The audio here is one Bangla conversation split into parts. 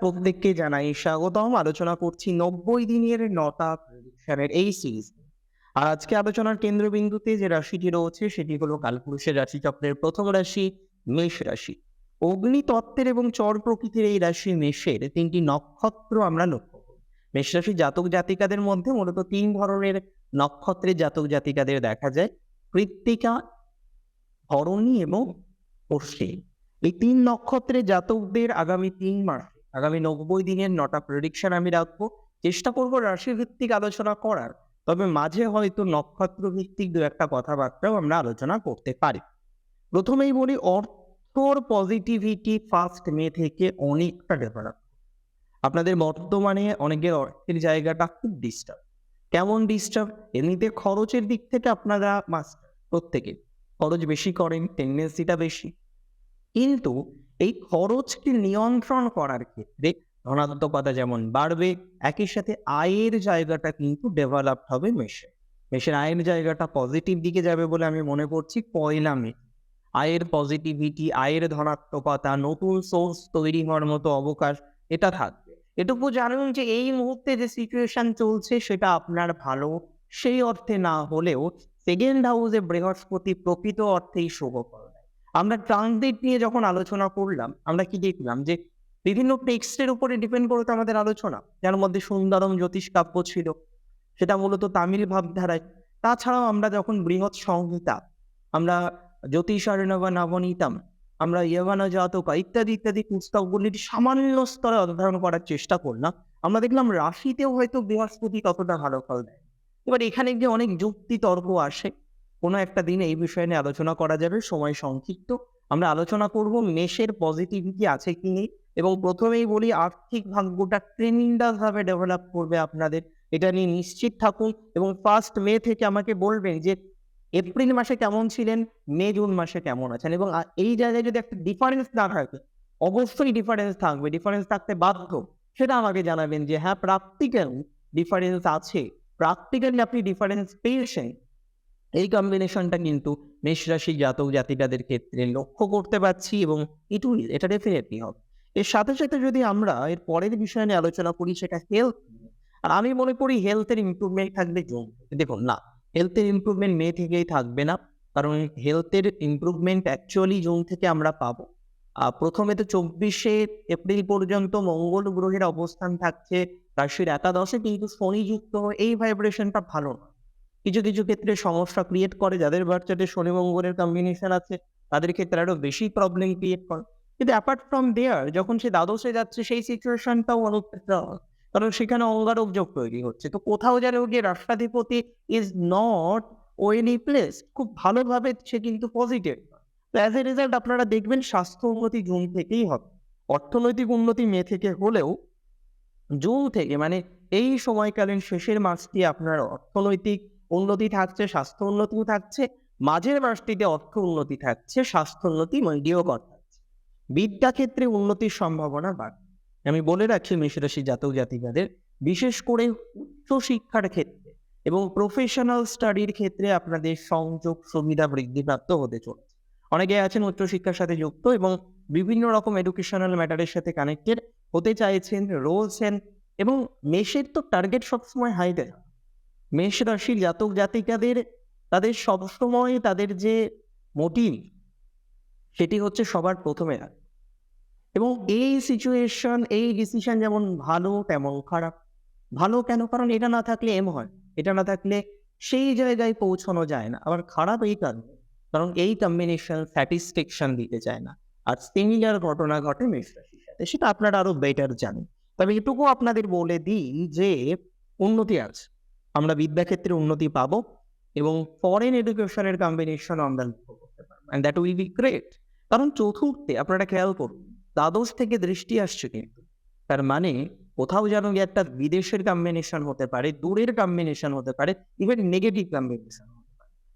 প্রত্যেককে জানাই স্বাগতম। আলোচনা করছি নব্বই দিনের নটা প্রেডিকশনের এই সিরিজ আর আজকে আলোচনার কেন্দ্রবিন্দুতে যে রাশিটি রয়েছে, সেটি হলো কালপুরুষের প্রথম রাশি, মেষ রাশি। অগ্নিতত্ত্বের এবং চর প্রকৃতির এই রাশি মেষের তিনটি নক্ষত্র আমরা লক্ষ্য করি। মেষ রাশি জাতক জাতিকাদের মধ্যে মূলত তিন ধরনের নক্ষত্রের জাতক জাতিকাদের দেখা যায়। কৃত্তিকা, ধরণী এবং অশ্বিন। এই তিন নক্ষত্রের জাতকদের আগামী তিন মাস আগামী নব্বই দিনের নটা প্রেডিকশন আমি রাখব। চেষ্টা করব রাশি ভিত্তিক আলোচনা করার। তবে মাঝে হয়তো নক্ষত্র ভিত্তিক দু একটা কথাবার্তাও আমরা আলোচনা করতে পারি। প্রথমেই বলি, অর্থর পজিটিভিটি ফার্স্ট মে থেকে অনেকটা ডেভেলপ আপনাদের বর্তমানে অনেকের অর্থের জায়গাটা খুব ডিস্টার্ব কেমন ডিস্টার্ব এমনিতে খরচের দিক থেকে আপনারা মাস্টার প্রত্যেকে। খরচ বেশি করেন টেন্ডেন্সিটা বেশি। কিন্তু এই খরচকে নিয়ন্ত্রণ করার ক্ষেত্রে ধনাত্মকতা যেমন বাড়বে, একই সাথে আয়ের জায়গাটা কিন্তু ডেভেলপড হবে মেশে। মেশের আয়ের জায়গাটা পজিটিভ দিকে যাবে বলে আমি মনে করছি পয়লা মে। আয়ের পজিটিভিটি আয়ের ধনাত্মকতা নতুন সোর্স তৈরি হওয়ার মতো অবকাশ, এটা থাকবে। এটুকু জানুন যে এই মুহূর্তে যে সিচুয়েশন চলছে সেটা আপনার ভালো, সেই অর্থে না হলেও সেকেন্ড হাউসে বৃহস্পতি প্রকৃত অর্থেই শুভ ফল। দেয় আমরা ট্রানজিট নিয়ে যখন আলোচনা করলাম, আমরা কি দেখলাম যে বিভিন্ন টেক্সটের উপরে ডিপেন্ড করে তো আমাদের আলোচনা। যার মধ্যে সুন্দরম জ্যোতিষ কাব্য ছিল, সেটা মূলত তামিল ভাবধারায়। তাছাড়াও আমরা যখন বৃহৎ সংহিতা, আমরা জ্যোতিষারণ্য বা নবনীতম, আমরা ইয়গানা জাতকা ইত্যাদি ইত্যাদি পুস্তকগুলির সামান্য স্তরে অধ্যয়ন করার চেষ্টা করলাম, আমরা দেখলাম রাশিতেও হয়তো বৃহস্পতি ততটা ভালো ফল দেয়। এবার এখানে গিয়ে অনেক যুক্তি তর্ক আসে। কোনো একটা দিন এই বিষয় নিয়ে আলোচনা করা যাবে, সময় সংক্ষিপ্ত। আমরা আলোচনা করব মেষের পজিটিভিটি আছে কি নেই এবং প্রথমেই বলি আর্থিক ভাগ্যটা ভাবে ডেভেলপ করবে আপনাদের। এটা নিয়ে নিশ্চিত থাকুন এবং ফার্স্ট মে থেকে আমাকে বলবেন যে এপ্রিল মাসে কেমন ছিলেন, মে, জুন মাসে কেমন আছেন এবং এই জায়গায় যদি একটা ডিফারেন্স না থাকে, অবশ্যই ডিফারেন্স থাকবে। ডিফারেন্স থাকতে বাধ্য। সেটা আমাকে জানাবেন যে হ্যাঁ প্র্যাকটিক্যাল ডিফারেন্স আছে। প্র্যাকটিক্যালি আপনি ডিফারেন্স পেয়েছেন। এই কম্বিনেশনটা কিন্তু মেষ রাশি জাতক জাতিকাদের ক্ষেত্রে লক্ষ্য করতে পারছি এবং এটু এটা ডেফিনেটলি হবে। এর সাথে সাথে যদি আমরা এর পরের বিষয় নিয়ে আলোচনা করি, সেটা হেলথ আর আমি মনে করি হেলথের ইম্প্রুভমেন্ট থাকবে থেকে। দেখুন, না হেলথের ইমপ্রুভমেন্ট মে থেকেই থাকবে না, কারণ হেলথের ইমপ্রুভমেন্ট অ্যাকচুয়ালি জুন থেকে আমরা পাবো। প্রথমে তো চব্বিশে এপ্রিল পর্যন্ত মঙ্গল গ্রহের অবস্থান থাকছে, রাশির একাদশে কিন্তু শনি যুক্ত, এই ভাইব্রেশনটা ভালো না। কিছু কিছু ক্ষেত্রে সমস্যা ক্রিয়েট করে যাদের বাচ্চাদের শনি মঙ্গলের কম্বিনেশন আছে, তাদের ক্ষেত্রে আরও বেশি প্রবলেম ক্রিয়েট করে। কিন্তু অ্যাপার্ট ফ্রম দেয়ার যখন সে দ্বাদশে যাচ্ছে, সেই সিচুয়েশনটাও কারণ সেখানে অঙ্গারক যোগ তৈরি হচ্ছে। তো কোথাও যেন গিয়ে রাষ্ট্রাধিপতি ইজ নট ওয়েলি প্লেস খুব ভালোভাবে সে কিন্তু পজিটিভ তো অ্যাজ এ রেজাল্ট আপনারা দেখবেন স্বাস্থ্য উন্নতি জুন থেকেই হবে। অর্থনৈতিক উন্নতি মে থেকে হলেও, জুন থেকে মানে এই সময়কালীন শেষের মাসটি আপনার অর্থনৈতিক উন্নতি থাকছে, স্বাস্থ্য উন্নতিও থাকছে, মাঝের মাসটিতে অর্থ উন্নতি থাকছে, স্বাস্থ্য উন্নতি মন্ডিয়কর থাকছে বিদ্যা ক্ষেত্রে উন্নতির সম্ভাবনা বাড়বে আমি বলে রাখি মেষরাশি জাতক জাতিকাদের, বিশেষ করে উচ্চ শিক্ষার ক্ষেত্রে এবং প্রফেশনাল স্টাডির ক্ষেত্রে আপনাদের সংযোগ সুবিধা বৃদ্ধিপ্রাপ্ত হতে চলেছে। অনেকে আছেন উচ্চশিক্ষার সাথে যুক্ত এবং বিভিন্ন রকম এডুকেশনাল ম্যাটারের সাথে কানেক্টেড হতে চাইছেন, রয়েছেন এবং মেষের তো টার্গেট সবসময় হাই দেয়। মেষ রাশির জাতক জাতিকাদের, তাদের সবসময় তাদের যে মোটিভ সেটি হচ্ছে সবার প্রথমে। এবং এই সিচুয়েশন এই ডিসিশন যেমন ভালো, তেমন খারাপ। ভালো কেন? কারণ এটা না থাকলে এম হয়। এটা না থাকলে সেই জায়গায় পৌঁছানো যায় না। আবার খারাপ এই কারণে। কারণ এই কম্বিনেশন স্যাটিসফ্যাকশন দিতে চায় না। আর সিমিলার ঘটনা ঘটে মেষ রাশির সাথে সেটা আপনারা আরও বেটার জানেন। তবে এটুকু আপনাদের বলে দিই যে, উন্নতি আছে। আমরা বিদ্যাক্ষেত্রে উন্নতি পাবো এবং ফরেন এডুকেশনের কম্বিনেশন আমরা লক্ষ্য করতে পারব। And that will be great কারণ চতুর্থে আপনারা খেয়াল করুন দ্বাদশ থেকে দৃষ্টি আসছে কিন্তু। তার মানে কোথাও যেন একটা বিদেশের কম্বিনেশন হতে পারে দূরের কম্বিনেশন হতে পারে ইভেন নেগেটিভ কম্বিনেশন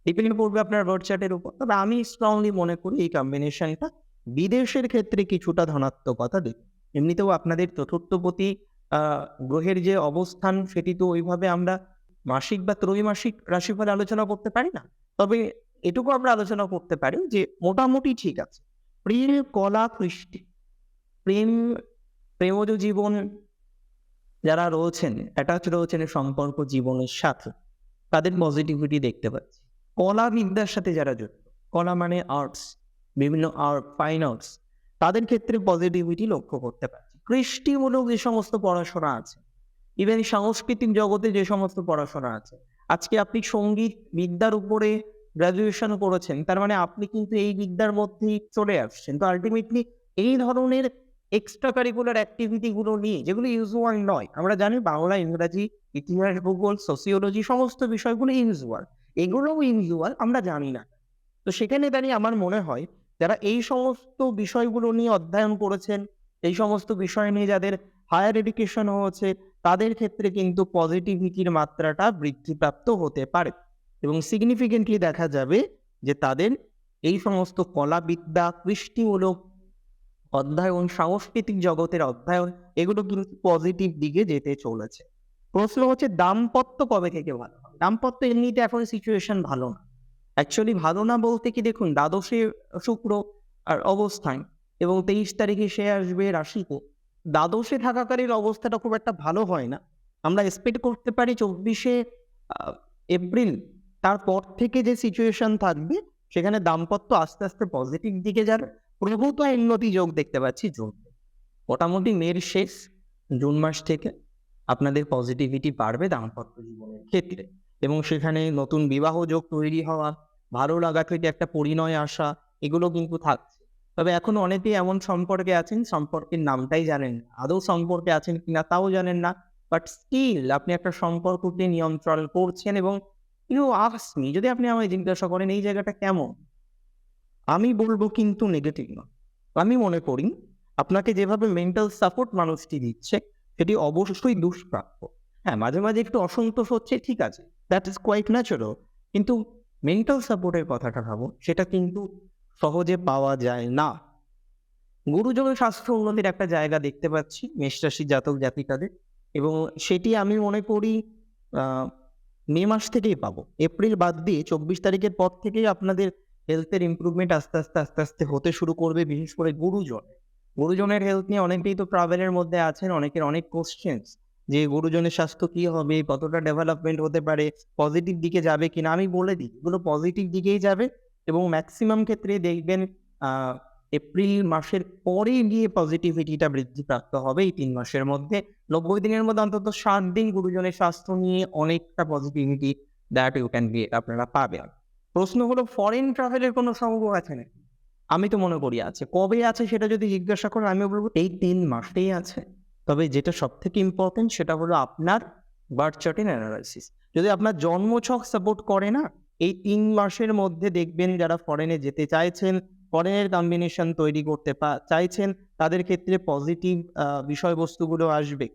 ডিপেন্ড করবে আপনার বার্থ চার্টের উপর। তবে আমি স্ট্রংলি মনে করি এই কম্বিনেশনটা বিদেশের ক্ষেত্রে কিছুটা ধনাত্মকতা দেবে। এমনিতেও আপনাদের চতুর্থপতি আহ, গ্রহের যে অবস্থান সেটি তো ওইভাবে আমরা মাসিক বা ত্রৈমাসিক রাশিফল আলোচনা করতে পারি না। তবে এটুকু আমরা আলোচনা করতে পারি যে মোটামুটি ঠিক আছে। প্রেম, কলা, কৃষ্টি। প্রেম, প্রেমজ জীবন যারা রয়েছেন অ্যাটাচ রয়েছেন সম্পর্ক জীবনের সাথে, তাদের পজিটিভিটি দেখতে পাচ্ছি। কলা বিদ্যার সাথে যারা যুক্ত, কলা মানে আর্টস বিভিন্ন আর্ট ফাইন আর্টস তাদের ক্ষেত্রে পজিটিভিটি লক্ষ্য করতে পারছি। কৃষ্টিমূলক যে সমস্ত পড়াশোনা আছে ইভেন সাংস্কৃতিক জগতে যে সমস্ত পড়াশোনা আছে। আজকে আপনি সংগীত বিদ্যার উপরে গ্রাজুয়েশন করেছেন, তার মানে আপনি কিন্তু এই বিদ্যার মধ্যেই চলে আসছেন। তো আলটিমেটলি এই ধরনের এক্সট্রা কারিকুলার অ্যাক্টিভিটি গুলো নিয়ে, যেগুলো ইউজুয়াল নয়, আমরা জানি বাংলা, ইংরাজি, ইতিহাস, ভূগোল সোসিওলজি সমস্ত বিষয়গুলো ইউজুয়াল এগুলোও ইউজুয়াল আমরা জানি না। তো সেখানে দাঁড়িয়ে আমার মনে হয়, যারা এই সমস্ত বিষয়গুলো নিয়ে অধ্যয়ন করেছেন, এই সমস্ত বিষয় নিয়ে যাদের হায়ার এডুকেশন হয়েছে তাদের ক্ষেত্রে কিন্তু পজিটিভিটির মাত্রাটা বৃদ্ধিপ্রাপ্ত হতে পারে। এবং সিগনিফিকেন্টলি দেখা যাবে যে তাদের এই সমস্ত কলাবিদ্যা, কৃষ্টিমূলক অধ্যয়ন, সাংস্কৃতিক জগতের অধ্যয়ন, এগুলো কিন্তু পজিটিভ দিকে যেতে চলেছে। প্রশ্ন হচ্ছে, দাম্পত্য কবে থেকে ভালো দাম্পত্য এমনিতে এখন সিচুয়েশন ভালো না। অ্যাকচুয়ালি ভালো না বলতে কি দেখুন, দ্বাদশে শুক্র আর অবস্থান এবং তেইশ তারিখে সে আসবে রাশিতে। দ্বাদশে থাকাকালীন অবস্থাটা খুব একটা ভালো হয় না। আমরা এক্সপেক্ট করতে পারি চব্বিশে এপ্রিল তারপর থেকে যে সিচুয়েশন থাকবে, সেখানে দাম্পত্য আস্তে আস্তে পজিটিভ দিকে যাবে। প্রভূত উন্নতি যোগ দেখতে পাচ্ছি জুন। মোটামুটি মেয়ের শেষ জুন মাস থেকে আপনাদের পজিটিভিটি বাড়বে দাম্পত্য জীবনের ক্ষেত্রে। এবং সেখানে নতুন বিবাহ যোগ তৈরি হওয়া, ভালো লাগা থেকে একটা পরিণয় আসা, এগুলো কিন্তু থাকছে তবে এখন অনেকেই এমন সম্পর্কে আছেন, সম্পর্কের নামটাই জানেন আদৌ সম্পর্কে আছেন কিনা তাও জানেন না। বাট স্টিল আপনি একটা সম্পর্ককে নিয়ন্ত্রণ করছেন এবং ইউ আসমি যদি আপনি আমায় জিজ্ঞাসা করেন এই জায়গাটা কেমন, আমি বলব কিন্তু নেগেটিভ না আমি মনে করি আপনাকে যেভাবে মেন্টাল সাপোর্ট মানুষটি দিচ্ছে, সেটি অবশ্যই দুষ্প্রাপ্য। হ্যাঁ মাঝে মাঝে একটু অসন্তোষ হচ্ছে, ঠিক আছে দ্যাট ইজ কোয়াইট ন্যাচারাল কিন্তু মেন্টাল সাপোর্টের কথাটা ভাবো সেটা কিন্তু সহজে পাওয়া যায় না। গুরুজনের স্বাস্থ্য উন্নতির একটা জায়গা দেখতে পাচ্ছি মেষরাশি জাতক জাতিকাদের। এবং সেটি আমি মনে করি মে মাস থেকেই পাবো। এপ্রিল বাদ দিয়ে চব্বিশ তারিখের পর থেকেই আপনাদের হেলথের ইম্প্রুভমেন্ট আস্তে আস্তে আস্তে আস্তে হতে শুরু করবে, বিশেষ করে গুরুজন। গুরুজনের হেলথ নিয়ে অনেকেই তো ট্রাভেলের মধ্যে আছেন, অনেকের অনেক কোশ্চেন্স যে গুরুজনের স্বাস্থ্য কি হবে, কতটা ডেভেলপমেন্ট হতে পারে পজিটিভ দিকে যাবে কিনা, আমি বলে দিই। এগুলো পজিটিভ দিকেই যাবে এবং ম্যাক্সিমাম ক্ষেত্রে দেখবেন এপ্রিল মাসের পরে গিয়ে পজিটিভিটিটা বৃদ্ধি বৃদ্ধিপ্রাপ্ত হবে এই তিন মাসের মধ্যে। নব্বই দিনের মধ্যে অন্তত সাত দিন গুরুজনের স্বাস্থ্য নিয়ে অনেকটা positivity that you can be আপনারা পাবেন। প্রশ্ন হলো ফরেন ট্রাভেলের কোনো সম্ভব আছে না আমি তো মনে করি আছে। কবে আছে সেটা যদি জিজ্ঞাসা করেন আমি বলব, এই তিন মাসেই আছে। তবে যেটা সব থেকে ইম্পর্টেন্ট সেটা হলো আপনার বার্থ চার্টের অ্যানালাইসিস যদি আপনার জন্মছক সাপোর্ট করে না এই তিন মাসের মধ্যে দেখবেন যারা ফরেনে যেতে চাইছেন ফরেনের কম্বিনেশন তৈরি করতে চাইছেন, তাদের ক্ষেত্রে পজিটিভ বিষয়বস্তুগুলো আসবে।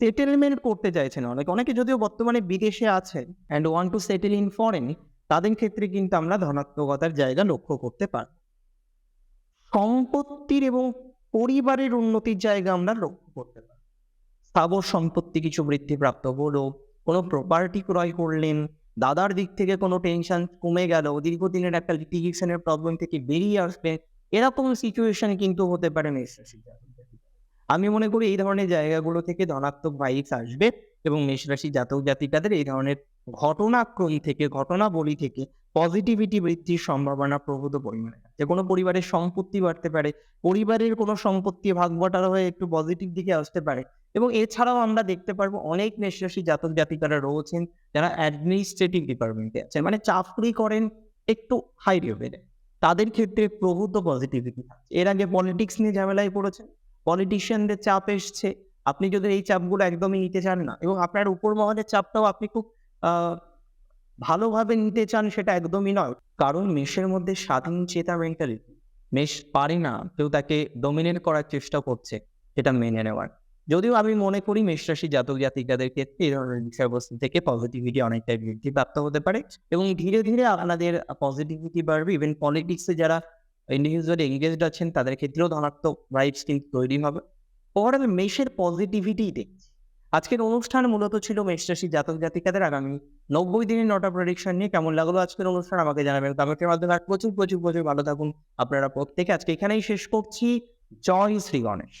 সেটেলমেন্ট করতে চাইছেন অনেক, অনেকে যদিও বর্তমানে বিদেশে আছেন and want to settle in foreign তাদের ক্ষেত্রে কিন্তু আমরা ধনাত্মকতার জায়গা লক্ষ্য করতে পারি, সম্পত্তির এবং পরিবারের উন্নতির জায়গা আমরা লক্ষ্য করতে পারি। স্থাবর সম্পত্তি কিছু বৃদ্ধিপ্রাপ্ত হলো, কোনো প্রপার্টি ক্রয় করলেন দাদার দিক থেকে কোনো টেনশন কমে গেল দীর্ঘদিনের একটা লিটিগেশনের প্রবলেম থেকে বেরিয়ে আসবে, এরকম সিচুয়েশন কিন্তু হতে পারে আমি মনে করি এই ধরনের জায়গাগুলো থেকে ধনাত্মক ভাইবস আসবে। এবং মেষরাশি জাতক জাতিকাদের এই ধরনের ঘটনাক্রম থেকে, ঘটনাবলী থেকে পজিটিভিটি বৃদ্ধির সম্ভাবনা প্রভূত পরিমাণে যে কোনো পরিবারের সম্পত্তি বাড়তে পারে, পরিবারের কোনো সম্পত্তি ভাগ বটারা হয়ে একটু পজিটিভ দিকে আসতে পারে এবং এছাড়াও আমরা দেখতে পারব অনেক মেষরাশি জাতক জাতিকারা রয়েছেন যারা অ্যাডমিনিস্ট্রেটিভ ডিপার্টমেন্টে আছেন মানে চাকরি করেন একটু হাই লেভেলে তাদের ক্ষেত্রে প্রভূত পজিটিভিটি এর আগে পলিটিক্স নিয়ে ঝামেলায় পড়েছেন পলিটিশিয়ানদের চাপ এসছে আপনি যদি এই চাপগুলো একদমই নিতে চান না এবং আপনার উপর মহলের চাপটাও আপনি খুব ভালোভাবে নিতে চান সেটা একদমই নয়। কারণ মেষের মধ্যে স্বাধীন চেতা মেন্টালিটি মেষ পারে না, কেউ তাকে ডোমিনেট করার চেষ্টা করছে সেটা মেনে নেওয়ার। যদিও আমি মনে করি মেষরাশি জাতক জাতিকাদের ক্ষেত্রে এই ধরনের বিষয়বস্তু থেকে পজিটিভিটি অনেকটাই বৃদ্ধি প্রাপ্ত হতে পারে এবং ধীরে ধীরে আপনাদের পজিটিভিটি বাড়বে। ইভেন পলিটিক্সে যারা ইন্ডিভিজুয়াল এঙ্গেজড আছেন তাদের ক্ষেত্রেও ধনাত্মক ভাইবস কিন্তু তৈরি হবে। ওভারঅল মেষের পজিটিভিটি দেখছি। আজকের অনুষ্ঠান মূলত ছিল মেষরাশি জাতক জাতিকাদের আগামী নব্বই দিনের নটা প্রোডিকশন নিয়ে কেমন লাগল আজকের অনুষ্ঠান আমাকে জানাবেন কমেন্টের মাধ্যমে। আর প্রচুর প্রচুর প্রচুর ভালো থাকুন আপনারা প্রত্যেকে। আজকে এখানেই শেষ করছি। জয় শ্রী গণেশ।